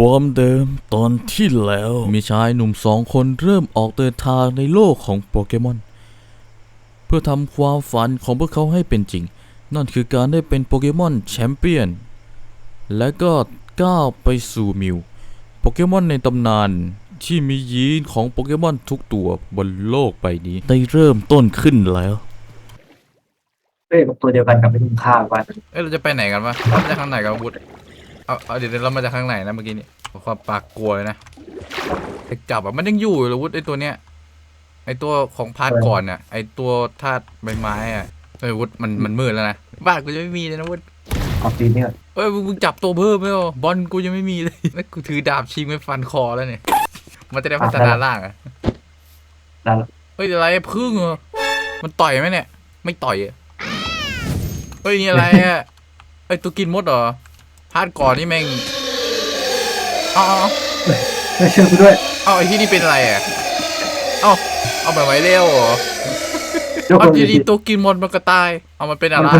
ความเดิมตอนที่แล้วมีชายหนุ่มสองคนเริ่มออกเดินทางในโลกของโปเกมอน เพื่อทำความฝันของพวกเขาให้เป็นจริง นั่นคือการได้เป็นโปเกมอนแชมเปี้ยน และก็ก้าวไปสู่มิวโปเกมอนในตำนานที่มียีนของโปเกมอนทุกตัวบนโลกใบนี้ ได้เริ่มต้นขึ้นแล้วเอ้ยตัวเดียวกันกับไม่ทุ่มค่าวันเอ้ยเราจะไปไหนกันวะเรามาจากข้างไหนกันวุฒ เอาเอาเดี๋ยวเรามาจากข้างไหนนะเมื่อกี้นี่ความปากกลัวเลยนะไอ้จับอะมันยังอยู่เลยวุฒไอ้ตัวเนี้ยไอ้ตัวของพาร์ทก่อนน่ะไอ้ตัวธาตุใบไม้อะเอ้ยวุฒมันมันมืดแล้วนะบ้านกูจะไม่มีเลยนะวุฒออกตีนเนี่ยเอ้ยมึงมึงจับตัวเพิ่มไหมอะบอลกูยังไม่มีเลยแล้วกูถือดาบชิงไปฟันคอแล้วเนี่ยมันจะได้พัฒนาร่างอะได้ละเฮ้ยอะไรพึ่งเหรอมันต่อยไหมเนี่ย ไม่ต่อยอะเฮ้ยนี่อะไรอะเอ้ยตัวกินมดเหรอ พาดก่อนนี่แม่งเอาเอาไม่เชื่อกูด้วยเอาเอาไอ้ที่นี่เป็นอะไรอะเอาเอาแบบไว้เร็วเหรอยกเอาคนทีดีนี้ตัวกินมดมันก็ตาย เอามันเป็นอะไร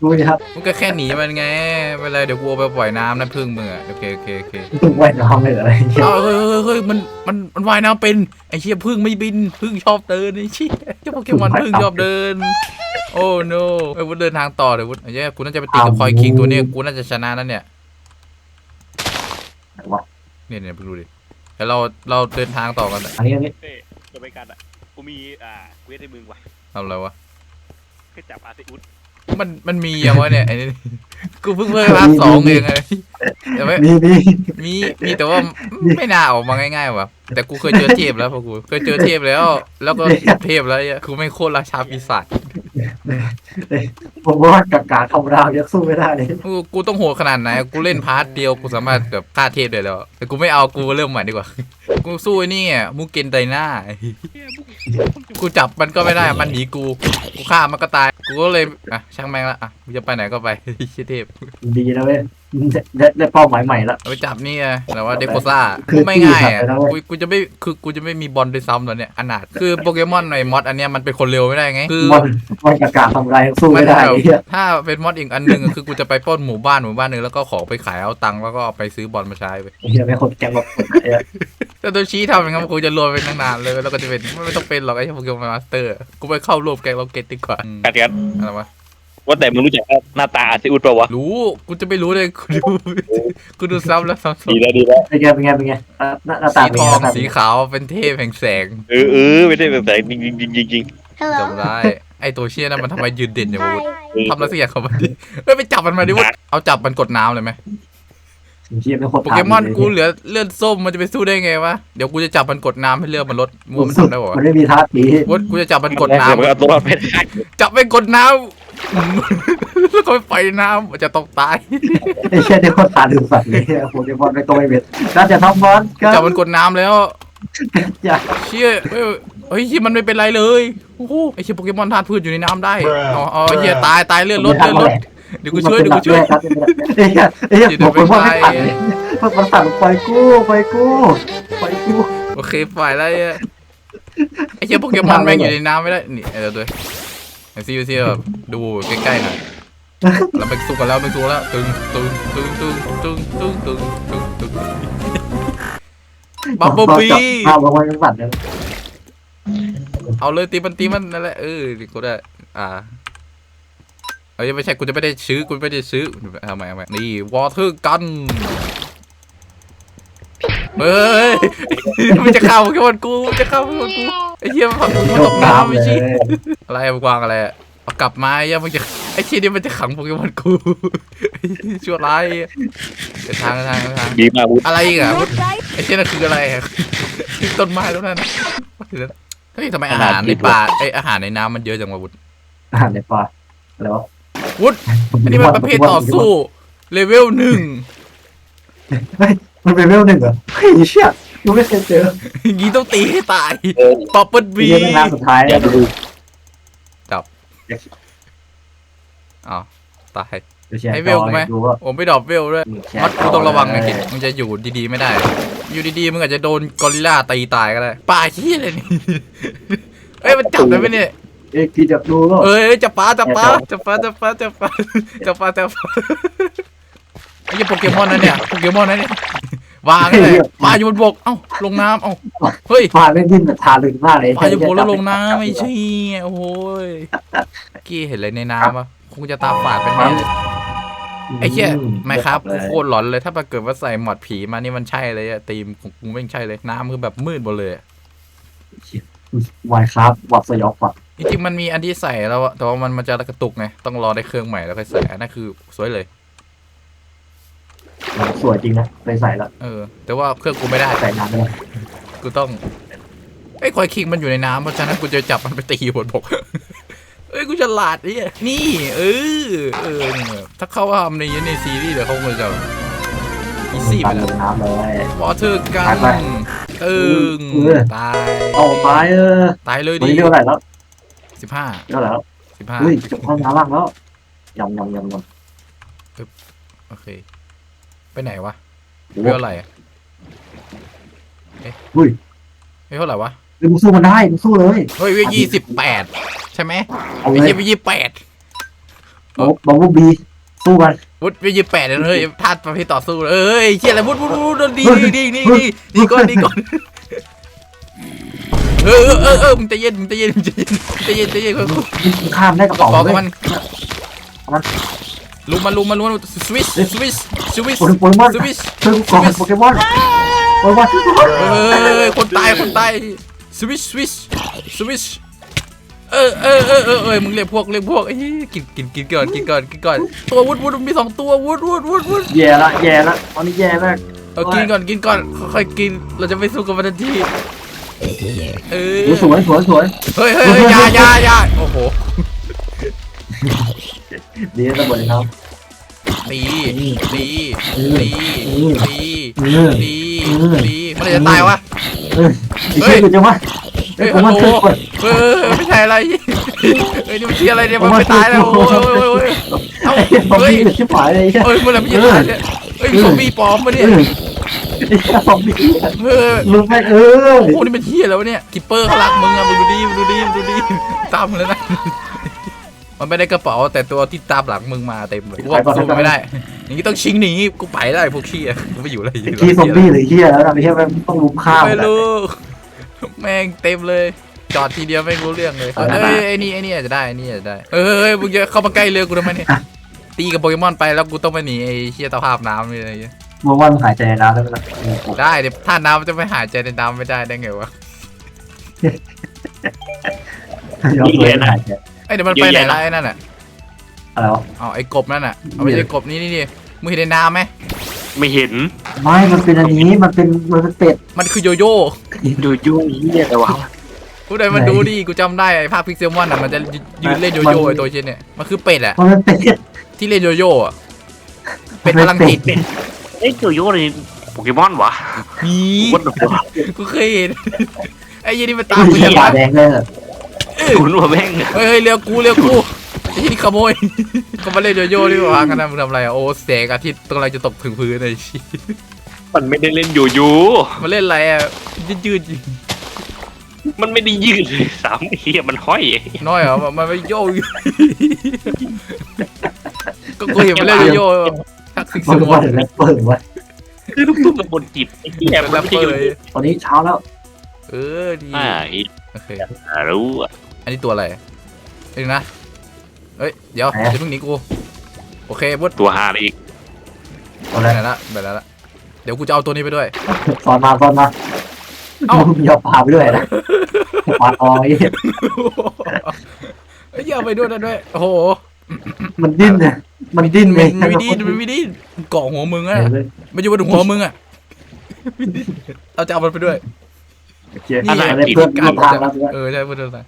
ดูดิครับมันก็แค่หนีมันไงไม่เป็นไรเดี๋ยวกูเอาไปปล่อยน้ำนะพึ่งมึงอะโอเคโอเคโอเคตุ้งไว้น้องเลยเหรออะไรเงี้ยเอาเฮ้ยเฮ้ยเฮ้ยมันมันมันว่ายน้ำเป็นไอ้เชี่ยพึ่งไม่บินพึ่งชอบเดินไอ้เชี่ยเจ้าโปเกมอนพึ่งชอบเดิน โอ้ no ไอ้วุฒเดินทางต่อเดี๋ยววุฒไอ้เชี่ยกูน่าจะไปตีกับคอยคิงตัวเนี้ยกูน่าจะชนะนั่นเนี่ยวะเนี่ยเนี่ยไปดูดิเดี๋ยวเราเราเดินทางต่อกันอะอันนี้อันนี้เอ้ยจะไปกันอะกูมีอ่าเวทในมึงว่ะทำอะไรวะแค่จับอาเซอุสมันมันมียังวะเนี่ยไอ้นี่ กูเพิ่งเพิ่งภาคสองเองไงแต่ไม่มีมีมีมีแต่ว่าไม่น่าออกมาง่ายๆว่ะ แต่กูเคยเจอเทพแล้วพอกูเคยเจอเทพแล้ว แล้วก็เทพแล้วเนี่ยกูไม่งโคตรราชาปีศาจผมว่ากับการธรรมดายังสู้ไม่ได้เลยกูกูต้องโหดขนาดไหนกูเล่นพาร์ทเดียวกูสามารถแบบฆ่าเทพได้แล้ว แต่กูไม่เอากูเริ่มใหม่ดีกว่า กูสู้ไอ้นี่อะมูเกนไดนาเฮียบุกกูจับมันก็ไม่ได้มันหนีกู กูฆ่ามันก็ตาย กูก็เลยอะช่างแม่งละอะกูจะไปไหนก็ไปเชี่ยเทพดีนะเว้ยได้ได้เป้าหมายใหม่ละเอาไปจับนี่ไงแต่ว่าเดโคซ่าคือกูไม่ง่ายอะที่ถัดไปแล้วเว้กูยกูจะไม่คือกูจะไม่มีบอลด้วยซ้ำตอนเนี้ยอนาถคือโปเกมอนในมอดอันเนี้ยมันเป็นคนเร็วไม่ได้ไงคือมันมันกับการธรรมดายังสู้ไม่ได้แบบไอ้เหี้ยถ้าเป็นมอดอีกอันหนึ่งอะคือกูจะไปปล้นหมู่บ้านหมู่บ้านหนึ่งแล้วก็ของไปขายเอาตังค์แล้วก็เอาไปซื้อบอลมาใช้ไปไอ้เหี้ยไม่คนแกงแบบคนไอ้เหี้ยถ้าตัวชี้ทำอย่างนั้นกูจะรวยไปตั้งนานเลยแล้วก็จะเป็นไม่ต้องเป็นหรอกไอ้โปเกมอนมาสเตอร์ กูไปเข้าร่วมแกงล็อกเก็ตดีกว่าอืมกัดกันอะไรวะ ว่าแต่มึงรู้จักหน้าตาอาเซอุสป่าวะ รู้กูจะไม่รู้เลยกูดูกูดูซ้ำแล้วซ้ำซ้ดีแล้วดีแล้วเป็นไงเป็นไงเป็นไงอะหน้าหน้าำตาสีเป็นทไงองหน้าตาเป็นสีไงขาวเป็นเทพแห่งแสงเออเออไม่ได้แบบแต่จริงจริงจริงจริงจริงจำได้ไอ้ตัวเชี่ยนั้นมันทำไมยืนเด่นอย่างวะเออทำแล้วเสียเขามันดิเฮ้ยไปจับมันมาดิวะเอาจับมันกดน้ำเลยไหมไอ้ เหี้ยไม่คนโปเกมอนกูเหลือเลือดส้มมันจะไปสู้ได้ไงวะ เดี๋ยวกูจะจับมันกดน้ำให้เลือดมันลดมัวมันทำได้ป่าวะมันไม่มีท่าทีวดกูจะจับมันกดน้เดี๋ยวมึงเอาตัวรอดไปได้ำจับไปกดน้ำแล้วก็ไปปล่อยน้ำมันจะต้องตายไอ้เชี่ยเนี่ยคนตาดึงสัตว์เลยโปเกมอนไปตัวไอเบ็ดน่าจะทำบอลก็จับมันกดน้ำแล้วอย่าเชี่ยเฮ้ยเฮ้ยเชี่ยมันไม่เป็นไรเลยโอ้โหไอเชี่ยโปเกมอนธาตุพืชอยู่ในน้ำได้อ๋ออ๋อเชี่ยตายตายเลือดลดเลือดลด เดี๋ยวกูช่วยเดี๋ยวกูช่วยไอ้เหี้ยไอ้เหี้ยเดี๋ยวโปเกมอนไม่ไปตัดเลยมันตัดไปกู้ไปกู้ไปกู้โอเคฝ่ายแล้วไอ้ไอเชี่ยโปเกมอนแม่งอยู่ในน้ำไม่ได้ นี่เออด้วยไอซีซีแบบดูใกล้ๆหน่อยเราไปสู้กันแล้วไปสู้แล้วตึงตึงตึงตึงตึงตึงตึงตึงตึงบับเบิ้ลบีภาพมันเป็นสัตว์เนี่ยเอาเลยตีมันตีมันนั่นแหละเออกูได้อ่า เอ้ยไม่ใช่กูจะไม่ได้ซื้อกูไม่ได้ซื้อทำไมทำไมนี่วอเตอร์กันเฮ้ยมันจะเข้าแค่วันกูมันจะเข้าแค่วันกูไอ้เหี้ยมันมันตกน้ำไอ้ชี้อะไรอะกวางอะไรอะเอากลับมาไอ้เหี้ยมันจะไอ้ชี้นี่มันจะขังโปเกมอนกูชั่วร้ายเดี๋ยวทางทางทางดีมากวุฒิอะไรอีกอะไอ้เชี่ยนั่นคืออะไรอะต้นไม้แล้วนั่นเฮ้ยทำไมอาหารในป่าไออาหารในน้ำมันเยอะจังวะวุฒอาหารในปลาอะไรวะ วุฒอันนี้มันประเภทต่อสู้เลเวลหนึ่งเฮ้ยมันเป็นเวลหนึ่งเหรอเฮ้ยเชี่ยกูไม่เคยเจออย่างงี้ต้องตีให้ตายเออป๊อปเปิลวีบีเป็นน้ำสุดท้ายอย่าดูอ๋อตายดูแชร์ให้เวลกูไหมดูว่าผมไม่ดรอปเวลด้วยแชร์มัดกูต้องระวังนะเคิดมึงจะอยู่ดีๆไม่ได้ อยู่ดีๆมึงอาจจะโดนกอริลลาตีตายก็ได้ป่าขี้อะไรนี่เอ้ยมันจับได้ไหมเนี่ย เอ้ยพี่จะดูก็เอ้ยจับปลาจับปลาจับปลาจับปลาจับปลาจับปลาจับปลาไอ้เหี้ยโปเกมอนนั่นเนี่ยโปเกมอนนั่นเนี่ยวางเลยปลาอยู่บนบกเอ้าลงน้ำเอ้าเฮ้ยฟาดไม่ดิ้นแบบทาลึกมากเลยปลาอยู่บนแล้วลงน้ำไม่ใช่โอ้โหยกี้เห็นอะไรในน้ำปะคงจะตาฝาดเป็นแน่เลยไอ้เหี้ยไม่ครับกูโคตรหลอนเลยถ้าเกิดว่าใส่หมอดผีมานี่มันใช่เลยอะตีมของกูไม่งใช่เลยน้ำคือแบบมืดหมดเลยอะวายครับวัดสยองฝัน จริงๆมันมีอันที่ใส่แล้วอะแต่ว่ามันมันจะกระตุกไง ต้องรอได้เครื่องใหม่แล้วค่อยใส่อันนั่นคือสวยเลย สวยจริงนะไปใส่แล้วเออ แต่ว่าเครื่องกูไม่ได้ ใส่น้ำไม่ได้กูต้องไอ้ยควายคิงมันอยู่ในน้ำเพราะฉะนั้นกูจะจับมันไปตีบนบก เอ้ยกูฉลาดเนี่ยนี่ เออ เออเนี่ยถ้าเขาทำในในซีรีส์เดี๋ยวเขาคงจะอีซี่ไปตามแล้ลวงน้ำเลยวอเตอร์กัไปนไปตึงเออตาย เอาไปเออตายเลยวันดิ นี้เท่าไหร่แล้ว สิบห้าเท่าไหร่แล้วสิบห้าเฮ้ยจบห้องน้ำล่างแล้วยำยำยำยำโอเค ไปไหนวะโอ้เรื่องอะไรอะเฮ้ยเฮ้ยเท่าไหร่วะเฮ้ยมึงสู้มันได้มึงสู้เลยเฮ้ยยี่สิบแปดใช่ไหมเอาไม่เลใช่ยไม่ยี่แปดโอ้บับเบิ้ลบีสู้กันวุฒิไม่ยี่แปดเลยเฮ้ยธาตุประเภทต่อสู้เลยเอ้ยเชี่ยอะไรวุฒิวุฒิวุฒิดีเฮ้ยดีดีดีเฮ้ดียดีก่อนดีก่อน เออเออเออเออมึงใจะเย็นมึงใจะเย็นมึงใจะเย็นมึงใจะเย็นใจะเย็นค่อยมึงข้ามได้กระๆกระเป๋าเป๋าเลกับย มันมันลุมมันลุมมันลุมมันสวิชสวิชสวิชโปเกมอน สวิชช่วยกูก่อนโปเกมอนโปเกมอนเอ้ยคนตายคนตายสวิชสวิชสวิชเออเออเออเออเออมึงเรียกพวกเรียกพวกเอ้ยกินกินกินก่อนกินก่อนกินก่อนตัววุฒิวุฒิมีสองตัววุฒิวุฒิวุฒิวุฒิแย่ละแย่ละตอนนี้แย่มากเอากินก่อนกินก่อนค่อยๆกินเราจะไม่สู้กับมันทันที เออสวยสวยสวยเฮ้ยเฮ้ยเฮ้ยอยาอยาอยาโอ้โหดีนะบนครับตีตีตีตีตีตีมันเลยจะตายวะเออไอ้เชี่ยจะว่าไอ้เฮ้ยโปเกมอนโอ้ช่วยโหก่อนเฮ้ยไม่ใช่อะไรเฮ้ยนี่มันเชียอะไรเนี่ยมันไม่ตายแล้วโอ้ยโอ้ยโอ้ยเอ้าเชี่ยมเฮ้ยบี้ชิบหายเลยไอ้เชี่ยเฮ้ยมันอะไรมันจะตายเลยเฮ้ยซอมบี้ปลอมปะเอเนี่ยอไอ้เชี่ย ซอมบี้เฮ้ยมึงไม่เออโอ้โหนี่มันเชียแล้ววะเนี่ยกิปเปอร์เขารักมึงอะมึงดูดิมึงดูดิมึงดูดิตามมึงแล้วนะมันไม่ได้กระเป๋าแต่ตัวที่ตามหลังมึงมาเต็มเลยกูว่ากูสู้มันไม่ได้อย่างนี้ต้องชิงหนีกูไปได้พวกขี้อะกูไม่อยู่เลยไอ้ที่ซอมบี้หรือเชี่ยแล้วนะไม่ใช่แม่งต้องลุมฆ่าไม่มันอะรู้แม่งเต็มเลยจอดทีเดียวไม่รู้เรื่องเลยเอาเอ้ละยไอ้นี่ไอ้นี่อาจจะได้ไอ้นี่อาจจะได้เอ้ยเฮ้ยมึงจะเข้ามาใกล้เรือกูทำไมเนี่ยตีกับโปเกมอนไปแล้วกูต้องไปหนีไอ้เชี่ยตะภาพน้ำนี่อะไรอย่างเงี้ย มึงว่ามึงหายใจน้ำได้ไหมล่ะได้เดี๋ยวถ้าน้ำมันจะไม่หายใจในน้ำไม่ได้ได้ไงวะยอมเลยหายใจไอ้ยเดี๋ยวมันไปไหนละไอ้นั่นอะอะไรวะเอาไอ้กบนั่นอะเอาไม่ใช่กบนี่นี่นี่มึงเห็นในน้ำไหมไม่เห็น ไม่มันเป็นอันนี้มันเป็นมันเป็นเป็ดมันคือโยโย่ดูยุ่งเหี้ยแต่ว่ากูได้มันดูดิกูจำได้ไอ้ภาคพิกเซลมอนอะมันจะยืนเล่นโยโย่ไอ้ตัวเช่นเนี่ยมันคือเป็ดอะมันเป็นเป็ดที่เล่นโยโย่อะเป็ดพลังจิต เอ้ยตัวโยนนี่โปเกมอนวะมีวัดตัวกูเคยเห็นไอ้ยี่นี่มันตามมันกูเป็นยังขาไงแดงเลยอะคุณว่าแม่งเฮ้ยเฮ้ยเรียวกูเรียวกูไอ้ยี่นี่ขโมยก็มาเล่นโยโย่ดีกว่ากันนะมึงทำอะไรอะโอ้แสงอาทิตย์กำลังจะตกถึงพื้นไอ้ชี้มันไม่ได้เล่นโยโย่มาเล่นอะไรอะยืดยืดมันไม่ได้ยืดเลยสามเฮียมันห้อยน้อยเหรอมันไม่โย่ก็กูเห็นมันเล่นโยโย่ ทักซิกมัสนมว่าอนถึงแล้วเปิดไว้คือลูกตุ้มกับบนจิตไอ้เหี้ยเป็นมันแรปไม่เปใช่อโยร์โย่ตอนนี้เช้าแล้วเออดีอ่าไอ้โอเคหารู้อะอันนี้ตัวอะไรเดี๋ยวนะ เอ้ย เดี๋ยวอย่าเพิ่งหนีกู โอเคบุ๊ดตัวหาอะไรอีกตอนไปแรกไหนละไปไหนละเดี๋ยวกูจะเอาตัวนี้ไปด้วยตอนมาตอนมาเอ้ามึงอย่าพาไปด้วยนะปาดออยเอ้ยอย่าไปด้วยนะด้วย โอ้โห มันดิ้นเนี่ย มันดิ้นเลยมันไม่ดีมันไม่ดีมันเกาะหัวมึงอะเออมันอยู่บนหัวมึงอะเราจะเอามันไปด้วยโอเคนี่อะไรไงวิเพื่ธีอนการเพื่อนทางแล้วด้วยเออใช่เพื่อนทาง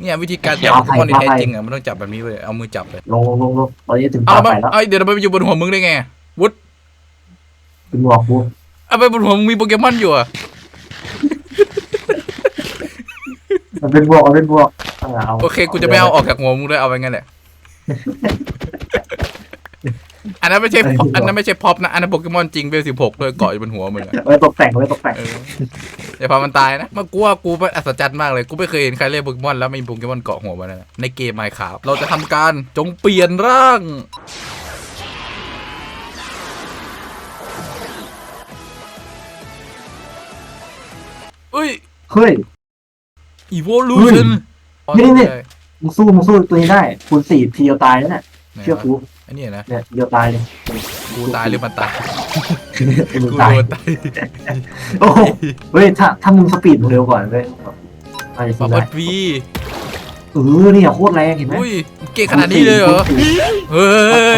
เนี่ยวิธีการจับโปเกมอนที่แท้จริงอะมันต้องจับแบบนี้เลยเอามือจับเลยลงลงลงตอนนี้ถึงเอาตามันไปแล้วเอ้ยเดี๋ยวเราไปอยู่บนหัวมึงได้ไงวุฒถึงบอกกูเอาไปบนหัวมึงมีโปเกมอนอยู่อะมันเป็นบวกมันเป็นบวกเอาเอาโอเคกูจะไม่เอาออกจากหัวมึงด้วยเอาไปงั้นแหละ อันนั้นไม่ใช่อันนั้นไม่ใช่พ็อปนะ อันนั้นโปเกมอนจริงเวลสิบหกเลยเกาะอยู่บนหัวมึงอะไว้ตกแต่งเลยตกแต่งเอย่าพอมันตายนะมันกลัวกูมันอัศจรรย์มากเลย กูไม่เคยเห็นใครเล่นโปเกมอนแล้วมีโปเกมอนเกาะหัวมันนะในเกมไมค์ครับเราจะทำการจงเปลี่ยนร่างเฮ้ย เฮ้ย evolution นนี่นี่ มึงสู้มึงสู้ตัวนี้ได้คูณสี่ทีเดียวตายแล้วเนี่ยเชื่อกู อันนี้นะเนี่ยทีเดียวตายเลยกูตายหรือมันตายมึกูงตายโดนตายโอ้โหเฮ้ยถ้าถ้ามึงสปีดมึงเร็วก่อนเว้ยอาจจะปาสู้บได้ดวีเออเนี่ยโคตรแรงเห็นไหมอุ้ยเก่งขนาดนี้เลยเหรอเฮ้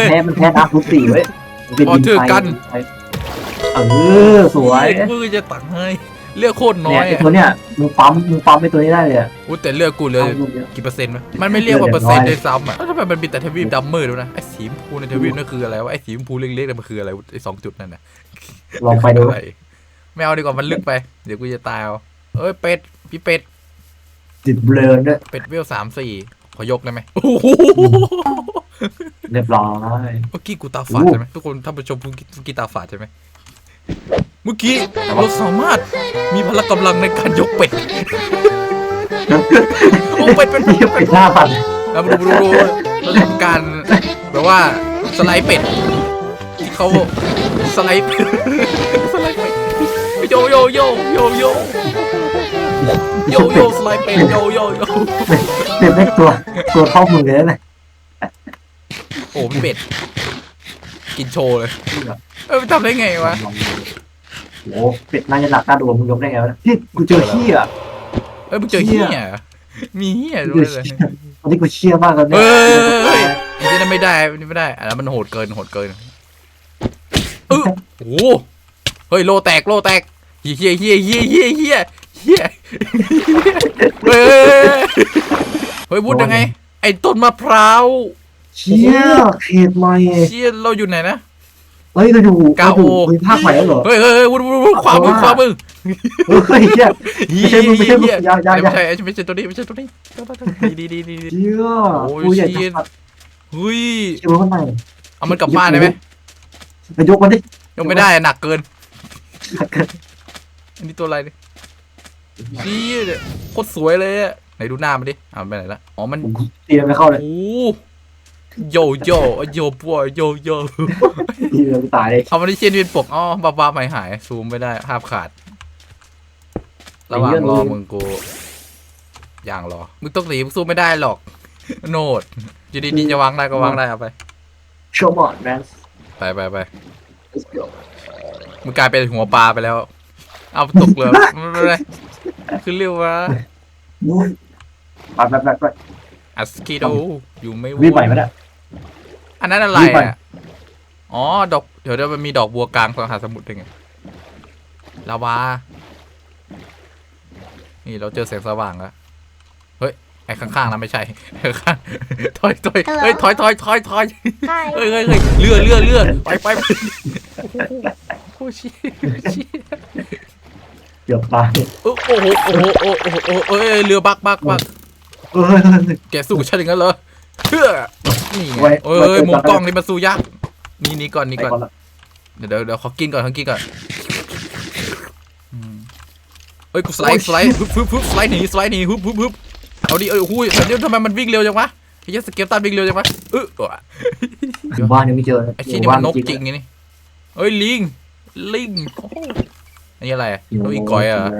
ย แพ้มันแพ้ดาร์คคูณสี่เว้ยมันเป็นขอดินถือไฟกัน เออสวยมือจะตักให้ เลือกโคตรน้เนี่อยยไอ้อะตัวเนี้ยมึงปั๊มมึงปั๊มไอ้ตัวนี้ได้เลยอะอุ้ยแต่เลือกกูเลยปั๊มลูกเดียว กี่เปอร์เซ็นต์วะมันไม่เรียกว่าเปอร์เซ็นต์ด้วยซ้ำอะแล้วทำไมมันมีแต่ทวีปดำมืดด้วยนะไอ้สีชมพูในทวีปนั่นคืออะไรวะไอ้สีชมพูเล็กๆนั่นมันคืออะไรวะไอ้สองจุดนั่นน่ะลองไปดูอะไรไม่เอาดีกว่ามันลึกไป เดี๋ยวกูจะตายเอาเอ้ยเป็ดพี่เป็ด ติดเบลอด้วยเป็ดเวลสามสี่ขอยกได้ไหมโอ้โหเรียบร้อย เมื่อกี้กูตาฝาดใช่ไหมทุกคนท่านผู้ชมเมื่อกี้เมื่อกี้ตาฝาดใช่ไหม เมื่อกี้เราสามารถมีพละกำลังในการยกเป็ดโอ้เป็ดเป็นเป็ดนี่เป็นหน้าปันแล้วดูดูดูเราทำการแบบว่าสไลด์เป็ดที่เขาสไลด์สไลด์เป็ดโยโยโยโยโยโยโยสไลด์เป็ดโยโยโยเป็นเลขตัวตัวเท่ามือเลยนะโอ้เป็ดกินโชว์เลยเออมันทำได้ไงวะ โอ้เป็ดน่าจะหนักน่าดูมึงยกได้ไงวะพี่กูเจอขี้อะเอ้ยมึงเจอเฮียเหรอมีเฮียกูด้เจวอยเลยขี้ตอนนี้กูเชี่ยมากแล้วเนี่เฮ้ยยอันนี้ไม่ได้อันนี้ไม่ได้อันนั้นมันโหดเกินโหดเกินเออโอ้โหเฮ้ยโลแตกโลแตกเฮียเฮียเฮียเฮียเฮียเฮียเฮ้ยเฮ้ยพูดยังไง ไอ้ต้นมะพร้าวเชี่ยเขตใหม่เชี่ยเราอยู่ไหนนะ เฮ้ยเราอยู่กาเราโออยู่ภาคใหม่แล้วเหรอเฮ้ยเฮ้ยเฮ้ยวุ้นวุ้นวุ้นขวามือขวามือเฮ้ยเชี่ยไม่ใช่มึงไม่ใช่มึงเหี้ยอย่าอย่าอย่าไม่ใช่ไม่ใช่ตัวนี้ไม่ใช่ตัวนี้ดีดีดีดีเชี่ยโอ้ยกูอยากเชี่จะยปัดเฮ้ยเชี่ยข้างในเอามันกลับบ้านได้ไหมไปยกมันดิยังไม่ได้หนักเกินอันนี้ตัวอะไรเนี่ยชี้เนี่ยโคตรสวยเลยอะไหนดูหน้ามันดิอ่าไปไหนละอ๋อมันผมตีมันไม่เข้าเลยโอ้ โยโยโยบัวโยโยตีมันตายเลยเอามันที่เชียนเป็นปกอ๋อบาบาไม่หายซูมไม่ได้ภาพขาด ระหว่างรอมึงกูอย่างรอมึงต้องหนีมึงสู้ไม่ได้หรอก โนดอยู่ดีๆจะวางได้ก็วางได้เอาไปโชว์บอดแมนไปไปไปมึงกลายเป็นหัวปลาไปแล้ว เอาตกเลยไม่เป็นไรคือเรียกว่าไปไปไปไป อัสกิโดอยู่ไม่วิ่งใหม่ไหมเนี่ยอันนั้นอะไรวิ่งไปอะอ๋อดอกเดี๋ยวเดี๋ยวมันมีดอกบัวกลางมหาสมุทรได้ไงลาวา นี่เราเจอแสงสว่างแล้ว เฮ้ย ไอ้ข้างๆนะไม่ใช่ข้างๆถอยถอยเฮ้ยถอยถอยถอยถอย Hi. เฮ้ยเฮ้ยเฮ้ยเรือเรือเรือไปไปไปโอ้โหเชี่ยเชี่ยเกือบตายโอ้โหโอ้โหโอ้โหโอ้โหโอ้โหเอ้ยเรือบักบักบัก เฮ้ยแกสู้กับฉันอย่างนั้นเหรอเฮ้อนี่ไงไว้เอ้ไว้ยเจอกันมุมกล้องนี่มาสู้ยากนี่นี่ก่อนนี่ไปก่อนก่อนละเดี๋ยวเดี๋ยวเดี๋ยวขอกินก่อนขอกินก่อนอืมเอ้ยกูสไลด์สไลด์ฮึบฮึบฮึบสไลด์หนีสไลด์หนีฮึบฮึบฮึบเอาดิเอ้ยหุ้ยเดี๋ยวทำไมมันวิ่งเร็วจังวะไอ้เหี้ยสเกลตันวิ่งเร็วจังวะเออเอออยู่บ้านยังไม่เจอไอ้ชี้นี่มันนกจริงไงนี่เอ้ยลิงลิงโอ้โหอันนี้อะไรอะนกอีกอยเหรอะ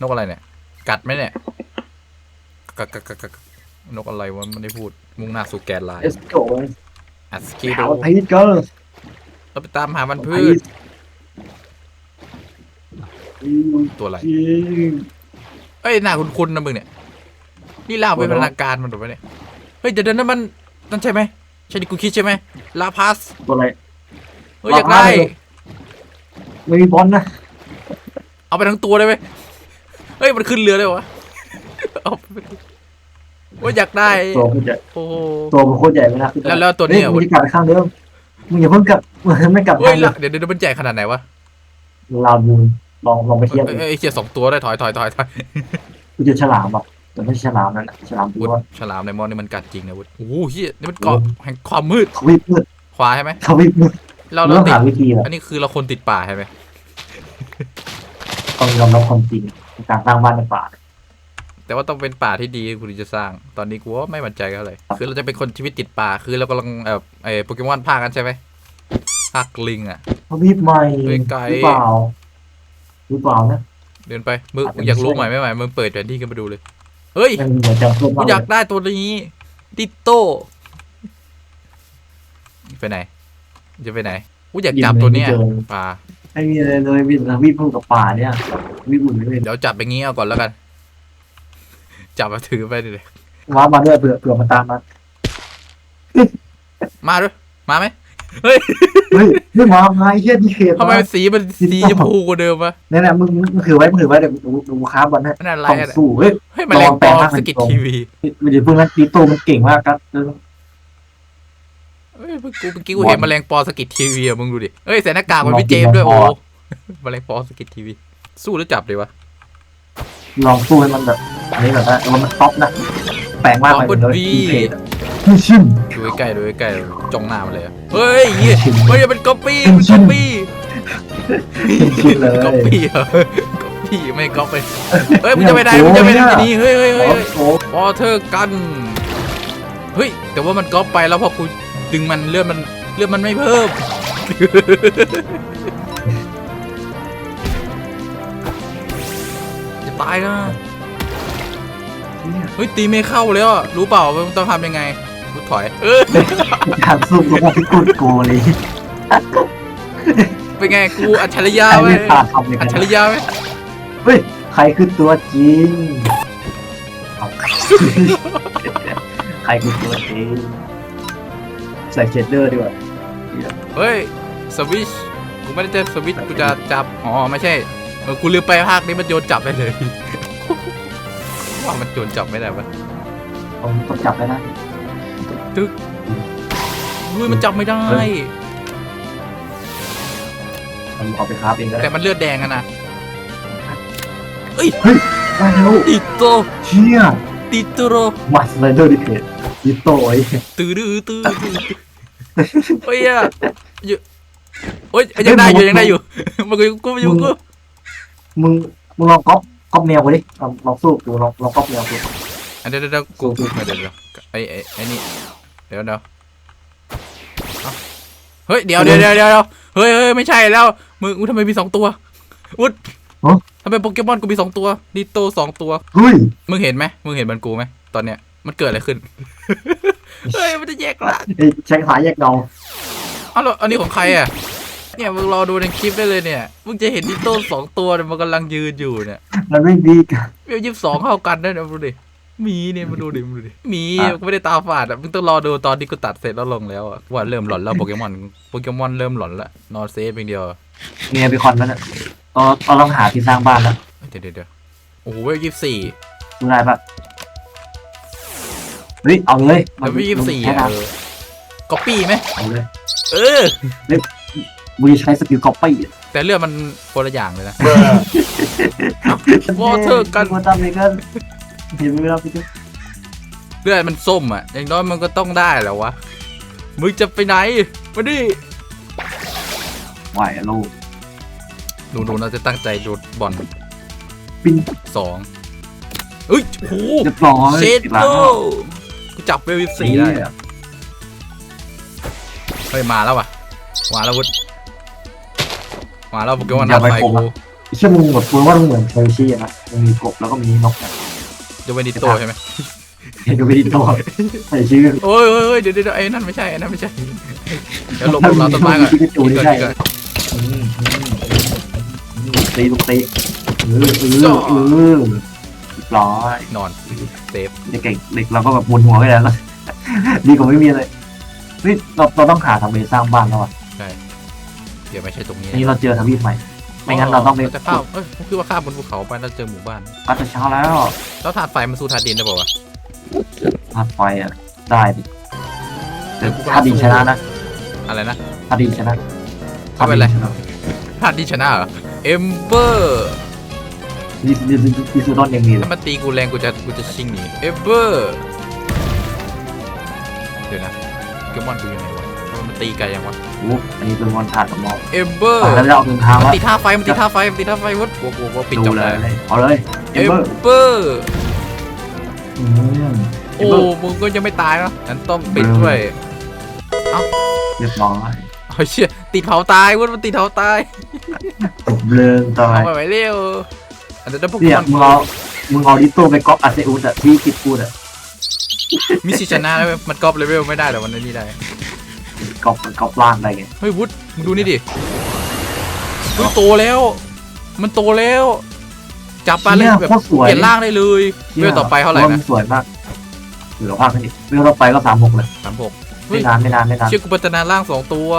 นกอะไรเนี่ยกัดไหมเนี่ย กัดกัดกัดกัดนกอะไรวะมันได้พูดมุ่งหน้าสู่แกนไลน์เอสโกอัสกิโดขาวไทยเกิร์ลเราไปตามหามันพืช ตัวอะไร เอ้ยหน้าคุ้นๆนะมึงเนี่ย นี่เล่าเป็นพลังการมันถูกไหมเนี่ย เฮ้ยเดี๋ยวเดี๋ยวนั่นมันนั่นใช่ไหมใช่ที่กูคิดใช่ไหมลาพัสตัวอะไรเฮ้ยอยากได้ลาพัสเหรอไม่มีบอลนะ เอาไปทั้งตัวได้ไหมเฮ้ยมันขึ้นเรือเลยวะ เอาไปว่าอยากได้ ตัวมันใหญ่โอ้โห ตัวมันโคตรใหญ่ไม่น่าขึ้นแล้วแล้วตัวเนี้ยมึงจะกลับไปข้างเดิมมึงอย่าเพิ่งกลับมึงไม่กลับเฮ้ยทางเดิละมเดี๋ยวเดี๋ยวมันใหญ่ขนาดไหนวะลาบูนลองลองไปเอ้เทียบยเอ้ยเขียสองตัวได้ถอยถอยถอยถอยกูเจอฉลามอะแต่ไม่ใช่ฉลามนั่นแหละฉลามวุตัวฒฉลามในมอนนี่มันกัดจริงนะวุฒโอ้โหเฮียนี่มันเกาะแห่งความมืดทวีปมืดขวาใช่ไหมทวีปมืดเราเราเราต้องติดหาวิธีแหละอันนี้คือเราคนติดป่าใช่ไหมต้องยอมรับความจริงในการสร้างบ้านในป่า แต่ว่าต้องเป็นป่าที่ดีคุณถึงจะสร้าง ตอนนี้กูว่าไม่มั่นใจเท่าไหร่คือเราจะเป็นคนชีวิตติดป่า คือเรากำลังเอ่อไอ้โปเกมอนภาคกันใช่ไหมภาคลิงอะทวีปใหม่เฮ้ยไกลหรือเปล่าหรือเปล่านะเดินไปมึงมึงอยากรู้ใหม่ไหมใหม่มึงเปิดแผนที่กันมาดูเลย เฮ้ยมันเหมือนจะเพิ่มกูมากอยากได้ตัวนี้ ติโต้ไปไหน จะไปไหนกูอยากจับตัวเนี้ยปลาไม่มีอะไรเลยวิ่งวิ่งพุ่งกับป่าเนี่ยวิ่งอุ่นไม่เป็นเดี๋ยวจับอย่างงี้เอาก่อนแล้วกัน จับมาถือไปดิเลยว้ามาด้วยเผื่อเผื่อมาตามมามาด้วยมาไหมเฮ้ยเฮ้ยไม่มาไงเฮียดีเขตทำไมสีมันสีชมพูกว่าเดิมวะเนี่ยนะมึงมึงถือไว้มึงถือไว้เดี๋ยวดูดูค้าบอลให้นั่นอะไรต้องอะสู้เฮ้ยเฮ้ยแมลงปอสกิททีวีเดี๋ยวพวกนั้นตีโตมันเก่งมากครับเฮ้ยเมื่อกูเมื่อกี้กูเห็นแมลงปอสกิททีวีอะมึงดูดิเฮ้ยใส่หน้ากากมันพี่เจมส์ด้วยโอ้แมลงปอสกิททีวี สู้หรือจับดีวะลองสู้ให้มันแบบ อันนี้แบบว่าว่ามันท็อปนะแปลงมากลองไปบนเลยวีดีเขตไม่ชิมดูใกล้ๆดูใกล้ๆจ้องหน้ามันเลยอะเฮ้ยเหี้ยเฮ้ยเป็นก๊อปปี้เป็นก๊อปปี้ชิมเลยก๊อปปี้เหรอก๊อปปี้ไม่ก๊อปไปเฮ้ยมึงจะไปไหนมึงจะไปไหนทีนี้เฮ้ยเฮ้ยโอ้เฮ้ยโหวอเทอร์กันเฮ้ยแต่ว่ามันก๊อปไปแล้วพอกูดึงมันเลือดมันเลือดมันไม่เพิ่มจะตายนะ เฮ้ยตีไม่เข้าแล้วอะรู้เปล่าว่ามึงต้องทำยังไงกูถอย เอออยากสู้กับพวกที่กุดโกเลยเป็นไงกูอัจฉริยะใครไหมไม่พาทำอย่างอัจนั้นฉริยะไหมเฮ้ยใครคือตัวจริงเอาใครคือตัวจริงใส่เชดเดอร์ดีกว่าเฮ้ยสวิชกูไม่ได้จะสวิชกูจะจับอ๋อไม่ใช่เออกูลืมไปภาคนี้มันโยนจับได้เลย ว่ามันโยนจับไม่ได้ปะผมต้องจับได้นะอุ้ยมันจับไม่ได้ผมเอาไปคราฟเองก็ได้แต่มันเลือดแดงอะนะได้แล้วติโตเชี่ยติโตโรมาสไลเดอร์ดิเพจดิโต้ไอ้ตื้อดื้อตื้อตื้อเฮ้ยอะอยู่โอ้ยยังได้อยู่ยังได้อยู่มันกูกูอยู่กูมึงมึงลองก๊อป ก๊อปแมวกูดิลองลองสู้ดูลองลองก๊อปแมวกูอันเดี๋ยวเดี๋ยวเดี๋ยวกูเดี๋ยวเดี๋ยวไอ้ไอ้ไอ้นี่เดี๋ยวเดี๋ยวเอ้าเฮ้ยเดี๋ยวเดี๋ยวเดี๋ยวเดี๋ยวเฮ้ยเฮ้ยไม่ใช่แล้วมึงมึงทำไมมีสองตัววุฒทำไมโปเกมอนกูมีสองตัวดิโตสองตัวเฮ้ยมึงเห็นไหมมึงเห็นมันกูไหมตอนเนี้ยมันเกิดอะไรขึ้นเฮ้ยมันจะแยกละไอ้แช่งสายแยกเงาอ้าวแล้วอันนี้ของใครอะ เนี่ยมึงรอดูในคลิปได้เลยเนี่ยมึงจะเห็นดิโต้สองตัวเนี่ยมันกำลังยืนอยู่เนี่ยมันไม่ดีกันเวลยี่สิบสองเข้ากันด้วยนะมึงดูดิหมีเนี่ยมาดูดิมึงดูดิหมีอะกูไม่ได้ตาฝาดอะมึงต้องรอดูตอนที่กูตัดเสร็จแล้วลงแล้วอะว่าเริ่มหลอนแล้วโปเกมอนโปเกมอนเริ่มหลอนแล้วนอนเซฟอย่างเดียวเมียไปคอนมันอะก็ก็ต้องหาที่สร้างบ้านแล้วเดี๋ยวเดี๋ยวเดี๋ยวโอ้โหเวลยี่สิบสี่ดูได้ปะเฮ้ยเอาเลยแล้วเวลยี่สิบสี่แค่อะนั้นเออก๊อปปี้ไหมเอาเลยเออ มึงจะใช้สกิลก๊อปปี้แต่เรื่องมันคนละอย่างเลยนะ Water กันกูทำเองกันเห็นไหมครับพี่เลือดมันส้มอะอย่างน้อยมันก็ต้องได้แหล้ววะ มึงจะไปไหนมาดิไหวอะลูกหนูหนูเราจะตั้งใจดูดบอลปิ้งสองเอ้ยโหเรียบร้อยเชดหลัโดงกูจับเวลสี่นี่ได้อะเฮ้ยมาแล้วว่ะมาแล้ววุฒ มาแล้วโปเกมอนอย่าน้ำไปไฟโกงกูอะเชื่อมึงแบบกูว่ามึงเหมือนเคยชี่นะมันมีกบแล้วก็มีนกนะจะเป็นดิโตใช่ไหมเห็นดูวิดีโอใส่ชื่อโอ้ยโอ้ยโอ้ยเดี๋ยวเดี๋ยวไอ้นั่นไม่ใช่ไอ้นั่นไม่ใช่เดี๋ยวหลบหลบเราต้นไม้ก่อนพิกาจูนี่ได้ก่อนอืมอืมอืมตีลูกตีเออเออเออเรียบร้อยนอนเซฟเด็กเก่งเด็กเราก็แบบบนหัวไปแล้วดีกว่าไม่มีอะไรเฮ้ยเราเราต้องหาทำเลสร้างบ้านแล้วอะ เดี๋ยวไม่ใช่ตรงนี้อันนี้เราเจอทวีปใหม่ ไม่งั้นเราต้องไปจะข้ามเอ้ยคือว่าข้ามบนภูเขาไปแล้วเจอหมู่บ้านก็จะเช้าแล้วแล้วถาดไฟมันสู้ถาดดินได้ป่าวะธาตุไฟอะได้ดิแต่ถ้าดินชนะนะอะไรนะถ้าดินชนะไม่เป็นไรถ้าดิชะถาดดินชนะเหรอเอมเบอร์ดิดิดิดิดิซูดอนยังมีเลถ้ายมันตีกูแรงกูจะกูจะชิงหนีเอมเบอร์เดี๋ยวนะโปเกมอนกูอยู่ไหนวะทำไมมัน ตีไกลยังวะโอ้อันนี้เป็นวันผ่านกับมองเอมเบอร์แล้วจะเอาเดินทางมันแล้วตีท่าไฟมันตีท่าไฟมันตีท่าไฟวัดกลัวกลัวกลัวปิดดูจบเลเลยยเอาเลยเอเอมมเบอร์เบอร์อืมโอ้มึงก็ยังไม่ตายเนาะฉันต้องปิดด้วยเรียบร้อยเอาเชี่ยติดเผาตายวัดมันติดเผาตายจบเรื่องต่อไปเอาไปไหวเร็วอาจจะได้พวกเนี่ยมันมึงเอามึงเอาดิโต้ไปก๊อปอาเซอุสอะที่คิดพูดอะมิชิชนะแล้วมันกรอบเลเวลไม่ได้แต่วันนี้ได้ อปกอปล่างได้ไเฮ้ยวุฒิมึงดูนี่ดิวุ้ฒโตแล้ว มันโตแล้ว จับปลาเลยแบบเปลี่ยนล่างได้เลยเรื่องต่อไปเท่าไหร่นะสวยมากเหลือภาพนี้เรื่องต่อไปก็สามหกเลยสามหกไม่นานไม่นานไม่นานเชื่อกูพัฒนาล่างสองตัว